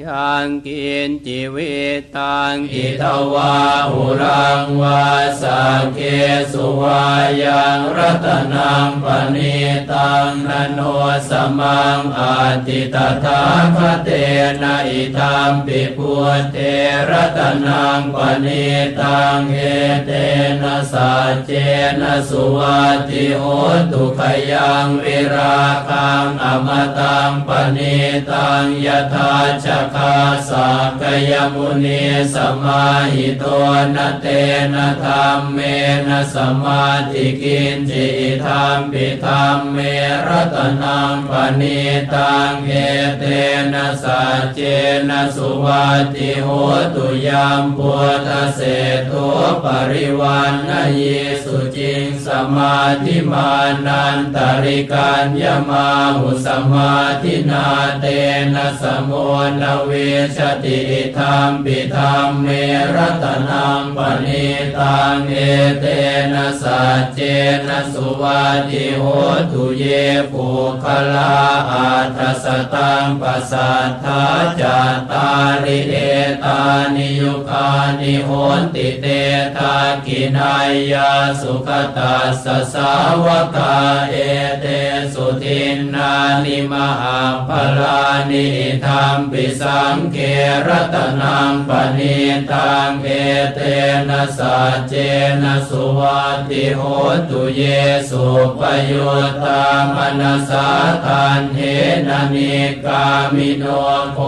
ยังกินจิวิตังอิทวาหุรังวาสักเคสุวายังรัตนังปณิตังนโนสมังอาติตถาคเตนะอิทัมปิพุทเทรัตนังปณิตังเอเตนะสัจเจนะสุวัติโหตุขยังวิราคังอมตังปณิตังยถาชคาสักยมุนีสมาหิโตนะเตนะธรรมเมนะสมาธิกินจิธรรมปิธรรมเมรตนังปณิตังเอเตนะสัจเจนะสุวัติโหตุยามพุทธเศรษฐปริวันนยิสุจิงสมาธิมานันตริการยมาหุสมาธินาเตนะสมุนเวชติธรรมปิธรรมเมรัตนังปณิตังเอเตนะสัจเจนะสุวัติโหตุเยปุคลาอัตสตังปัสสัทธาจัตตาริเอตานิยุคานิโหติเตทากินายาสุขตัสสาวกาเอเตสุทินนานิมหาภลานิธรรมปิสังเกรัตนังปณิตังเอเตนะสัจเจนะสุวัติโหตุเยสุปโยตตามนัสสาทันเทนะนิกามิโนโค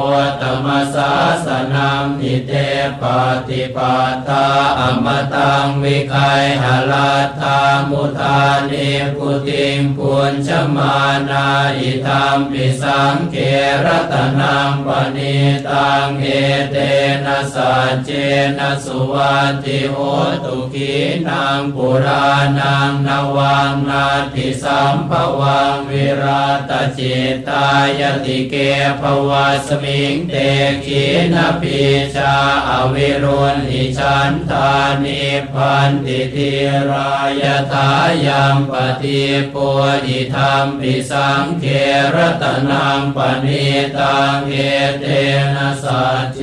ตมสสาสนัมหิเตปฏิปาตาอมตังวิไคหลาธามุทานิพุติงปุญชมานาอิธรรมปิสังเกรัตนังปณิตังเอเตนะสัจเจนะสุวัติโหตุกีนังปุรานังนวังนาติสัมภวังวิราตจิตตายติเกภวะสมิงเตกีนปิชาอวิรุณอิชันทานิพันติทิรายทายังปฏิปุอิธรรมปิสังเครตนังปณิตังเอเตนะสัจเจ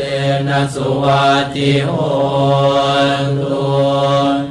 นะสุวัติโหตุ